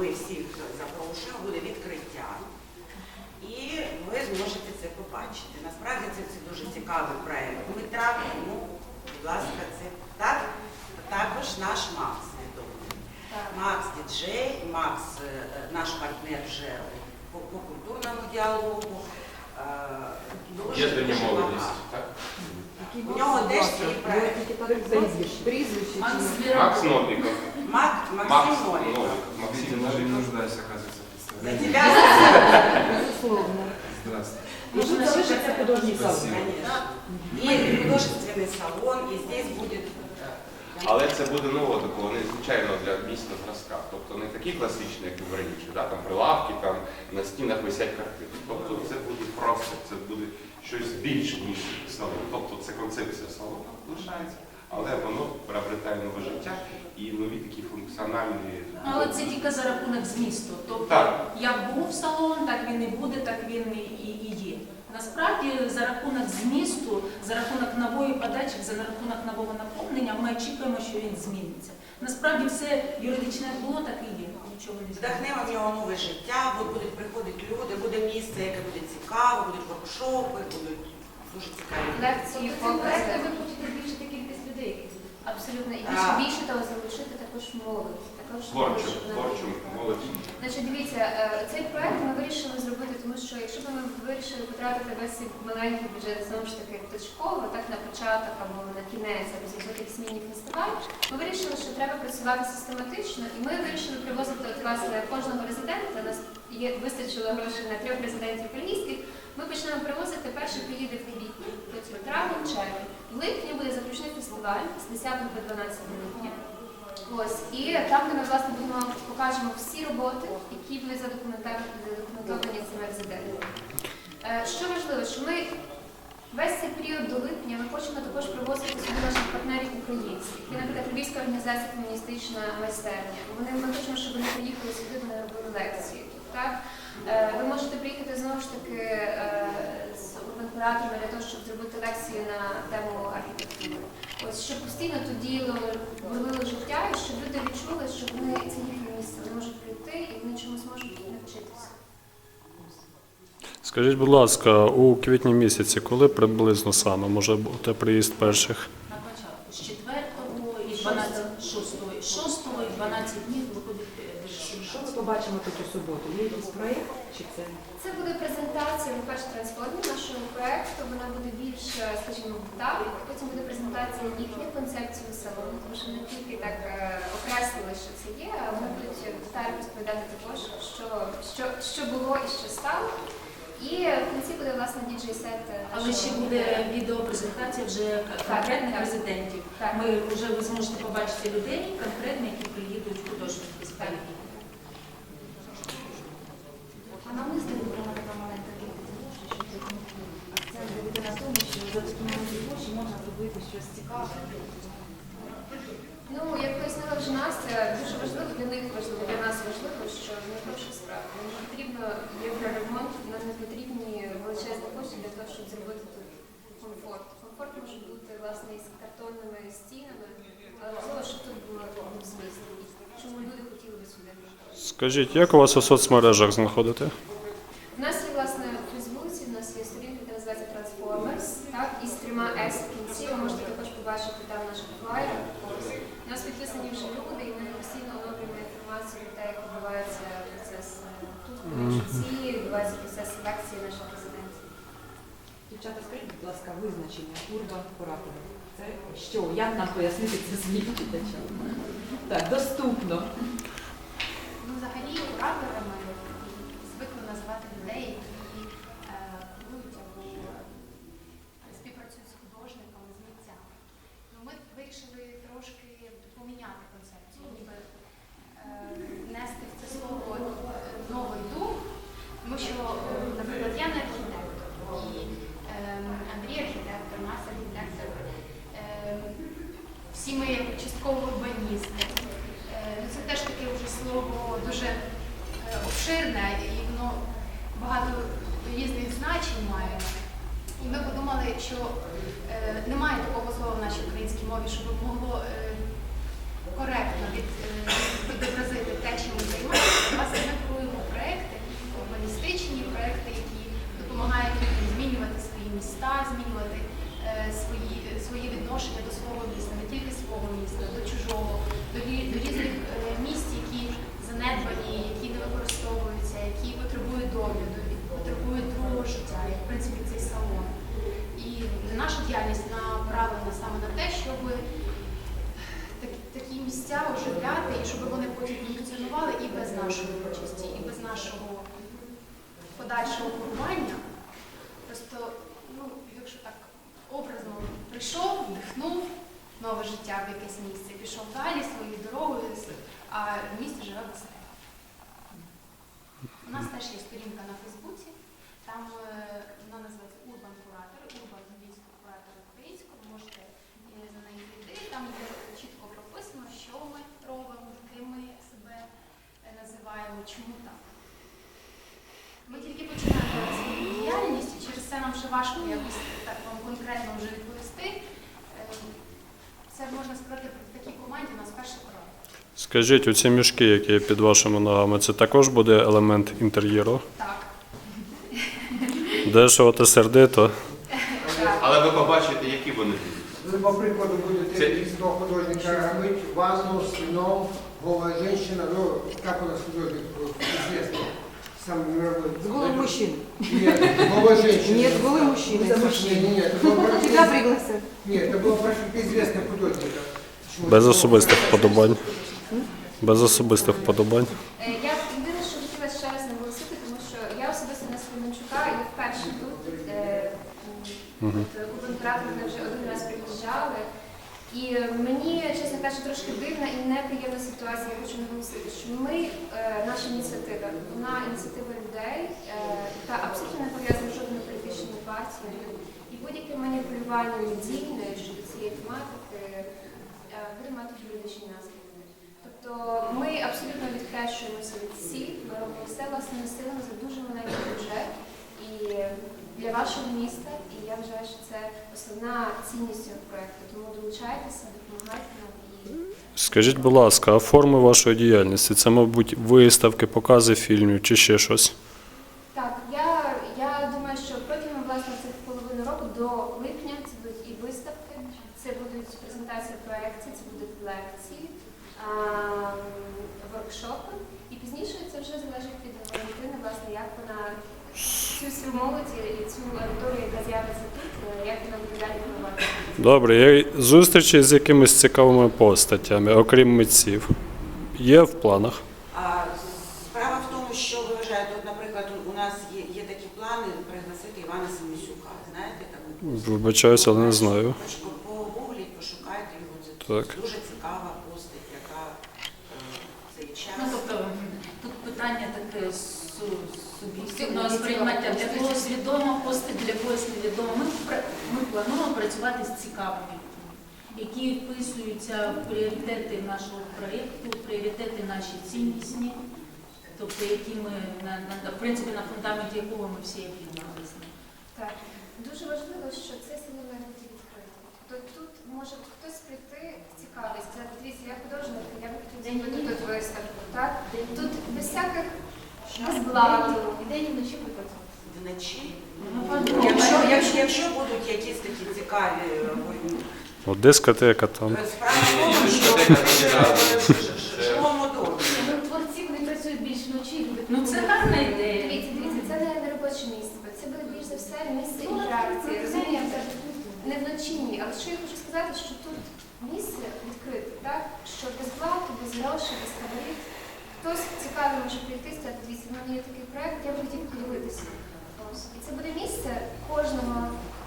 ми всіх запрошуємо, буде відкриття. І ви зможете це побачити. Насправді це, це дуже цікавий проєкт Дмитра, тому, будь ласка, це так. Також наш Макс відомий. Макс діджей, Макс е, наш партнер вже по, по культурному діалогу. Е, дуже, Є дуже молодість, багато. так? У нього теж свій проєкт. Прізвище. Макс Новіков. Мак, Макс Максим Новіков. Новіков. Максим Видите, даже не Новіков. нуждаюсь, оказывается, За представлять. тебя Безусловно. Здравствуйте. І тут залишиться художній салон. Спасибо. Конечно. И художественный салон, и здесь будет... э, Але це буде нового такого незвичайного для міста зразка. Тобто не такі класичні, як і раніше, да? там прилавки, там на стінах висять картини. Тобто це буде просто, це буде щось більше, ніж салон. Тобто це концепція салону лишається, але воно приобретає нове життя і нові такі функціональні. Але це тільки за рахунок змісту. Тобто, Так. як був салон, так він і буде, так він і, і, є. Насправді, за рахунок змісту, за рахунок нової подачі, за рахунок нового наповнення, ми очікуємо, що він зміниться. Насправді все юридичне було, так і є. Вдохнемо в нього нове життя, бо будуть приходити люди, буде місце, яке буде цікаво, будуть воркшопи, будуть дуже цікаві. Лекції, Тобто цим проектом покази. ви хочете збільшити кількість людей, які будуть? Абсолютно. І більше більше того залишити також молодь. Вона- творчу молодь. Значить, дивіться, е, цей проект ми вирішили зробити, тому що якщо б ми вирішили потратити весь цей маленький бюджет знову ж таки точково, так на початок або на кінець, або зробити якийсь міні-фестиваль, ми вирішили, що треба працювати систематично, і ми вирішили привозити от власне кожного резидента. У нас є вистачило грошей на трьох резидентів калійських. Ми почнемо привозити. Перший приїде в квітні, потім травень, червень. В липні буде заключний фестиваль з 10 до 12 липня. Ось і там, де ми власне будемо покажемо всі роботи, які були задокументовані цими резидентами. Е, Що важливо, що ми весь цей період до липня ми хочемо також привозити сюди наших партнерів українців. Є, наприклад, Львівська організація феміністична майстерня. Вони ми хочемо, щоб вони приїхали сюди, вони робили лекції. Так? Е, Ви можете приїхати знову ж таки е, з кураторами для того, щоб зробити лекцію на тему архітектури. Щоб постійно тоді бурлило життя, і щоб люди відчули, що вони це їхнє місце, можуть прийти і вони чомусь можуть навчитися. Скажіть, будь ласка, у квітні місяці, коли приблизно саме може бути приїзд перших? На початку з 4 і 12, 6, 6 і 12 днів виходить е, Що ми побачимо тут у суботу? Є якийсь проєкт чи це? Це буде презентація, по-перше, трансформі нашого проекту. Вона буде більш, скажімо, так. Потім буде презентація їхньої концепції салону, тому що не тільки так е, окреслили, що це є, а вони будуть детально розповідати також, що, що, що було і що стало. І в кінці буде власне діджей-сет. е, Але ще буде відеопрезентація вже конкретних резидентів. Так. Ми вже ви зможете побачити людей конкретно, які приїдуть в художній фестиваль. А навмисно вибрана така маленька кількість грошей, щоб допомогти. Акцент буде на тому, що за такі маленькі гроші можна зробити щось цікаве. Ну, як пояснила вже Настя, дуже важливо для них важливо, для нас важливо, що не гроші справи. Нам не потрібно євроремонт, нам не потрібні кошти для того, щоб зробити тут комфорт. Комфорт може бути власне із картонними стінами, але важливо, щоб тут було ну. Чому люди хотіли би сюди. Скажіть, як у вас у соцмережах знаходити? У нас є власне в Фейсбуці, у нас є сторінка, яка називається Transformers, так, із трьома S в кінці. Ви можете також побачити там наших. Ось. У нас підписані вже люди, і ми постійно оновлюємо інформацію про те, як відбувається процес е, тут, в Кременчуці, відбувається процес селекції наших резидентів. Дівчата, скажіть, будь ласка, визначення урбан куратора. Це що? Як нам пояснити це своїм читачам? Так, доступно. Ну, взагалі, кураторами звикли називати людей, якщо е, немає такого слова в нашій українській мові, щоб могло е, коректно е, відобразити те, чим ми займаємося, власне, ми круємо проекти, урбаністичні проекти, які допомагають людям змінювати свої міста, змінювати е, свої, е, свої відношення до свого міста, не тільки свого міста, до чужого, до, до подальшого керування. Просто, ну, якщо так образно прийшов, вдихнув нове життя в якесь місце, пішов далі своєю дорогою, а місто живе без тебе. У нас теж є сторінка на Фейсбуці, там е, вона називається Урбан Куратор, Урбан англійською куратор українською, ви можете е, за нею піти. Там є чітко прописано, що ми робимо, ким ми себе е, називаємо, чому так. Ми тільки починаємо зараз свою діяльність, і через це нам ще важко якось так вам конкретно вже відповісти. Е, Це можна сказати в такій команді у нас перший крок. Скажіть, оці мішки, які є під вашими ногами, це також буде елемент інтер'єру? Так. Дешево та сердито. Але ви побачите, які вони будуть. Ви, по прикладу, будете різного художника робити вазу с вином, голая женщина, ну, как у нас художник сам мировой. З голим мужчин. Нет, голая женщина. Нет, голый мужчина. Нет, нет, нет, это был профи- Тебя пригласят. Нет, это был профи- известный художник. Почему? Без особистих вподобань. Без особистих вподобань. Е, Я єдине, що хотіла ще раз наголосити, тому що я особисто на Семенчука і вперше тут е, Мгм. губернатор вони вже один раз приїжджали. І мені, чесно кажучи, трошки дивна і неприємна ситуація, я хочу наголосити, що ми, е, наша ініціатива, вона ініціатива людей, е, яка абсолютно не пов'язана з жодною політичною партією. І будь-яке маніпулювання медійне щодо цієї тематики е, буде мати юридичні наслідки. Тобто ми абсолютно відхрещуємося від всіх, ми робимо все власними силами за дуже маленький бюджет і для вашого міста. І я вважаю, що це основна цінність цього проекту. Тому долучайтеся, допомагайте нам Скажіть, будь ласка, а форми вашої діяльності це, мабуть, виставки, покази фільмів чи ще щось? так. Я, я думаю, що протягом власне цих половини року до липня це будуть і виставки, це будуть презентації проєктів, це будуть лекції, а, воркшопи. І пізніше це вже залежить від Валентини, власне, як вона цю молодь і цю аудиторію, яка з'явиться тут, е, як вона буде далі формувати. Добре, є зустрічі з якимись цікавими постатями, окрім митців. Є в планах. А справа в тому, що ви вважаєте, от, наприклад, у- нас є, є такі плани пригласити Івана Семісюка. Знаєте постать? Вибачаюся, але не знаю. Погугліть, пошукайте його. Це Так. дуже цікава постать, яка е, цей час. Ну, тобто тут питання таке су- суб'єктивного сприйняття. Для когось відома постать, для когось невідома. Ми, ми плануємо працювати з цікавими які вписуються в пріоритети нашого проєкту, пріоритети наші ціннісні, тобто які ми на, на, в принципі на фундаменті якого ми всі об'єдналися. Так, дуже важливо, що це бути відкрите. Тобто тут може хтось прийти цікавий, сказати, дивіться, я художник, я би хотів зробити тут виставку. Так? Тут без всяких без блату. І день і вночі припрацьовувати. Вночі. Ну. Якщо, якщо, якщо будуть якісь такі цікаві е, О, дискотека там. в тому, що в жилому домі. Ну, Творці вони працюють більш вночі, Ну це гарна ідея. Дивіться, дивіться, це не, не робоче місце. Це буде більш за все місце Ну, інтеракції. Розумієте? Не вночі ні. Але що я хочу сказати, що тут місце відкрите, так? Що без блату, без грошей, без хабарів. Хтось цікавий може прийти і сказати, дивіться, в мене є такий проект, я б хотів поділитися. І це буде місце кожного,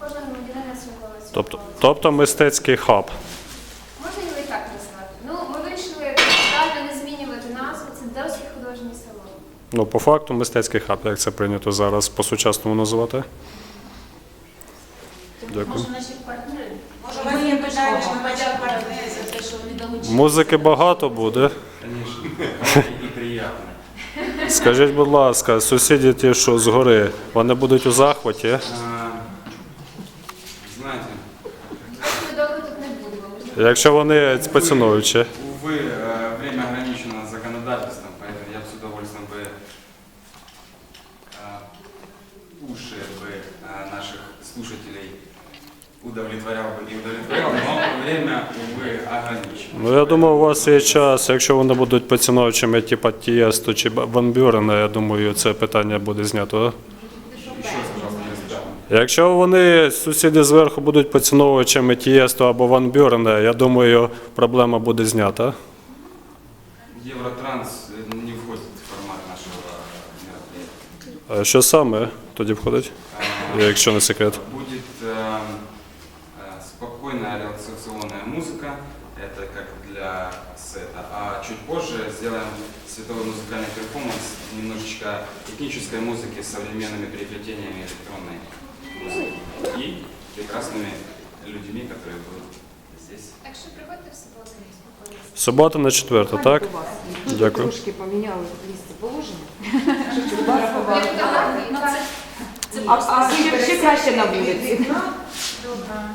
кожного громадянина цього Тобто, тобто мистецький хаб. Можна його і так назвати. Ну, ми вирішили правильно не змінювати назву, це досить художній салон. Ну, по факту, мистецький хаб, як це прийнято зараз по-сучасному називати. Дякую. Може наші партнери? Може, у вас є питання до наших за те, що вони долучилися. Музики багато буде. Конечно. Скажіть, будь ласка, сусіді ті, що згори, вони будуть у захваті. Знаєте. Якщо вони поціновуючі. увы, э, удовлетворял бы и удовлетворял, но время, увы, ограничено. Ну, я думаю, у вас є час. Якщо вони будуть поціновувачами, типу Тієсто чи Ван Бюрена, я думаю, це питання буде знято. Еще раз, пожалуйста, не слышал. Якщо вони сусіди зверху будуть поціновувачами Тієсто або Ван Бюрена, я думаю, проблема буде знята. Евротранс э, не входит в формат нашего мероприятия. А що саме тоді входить, А, якщо не секрет? Будет сделаем световой музыкальный перформанс, немножечко технической музыки с современными переплетениями электронной музыки и прекрасными людьми, которые будут здесь. Так що приходьте в суботу, спокійно. Субота на четверта, так? У вас. Дякую. Трошки поміняли місце положення. Ну, це, це А, просто а ще, ще краще на вулиці. Добре.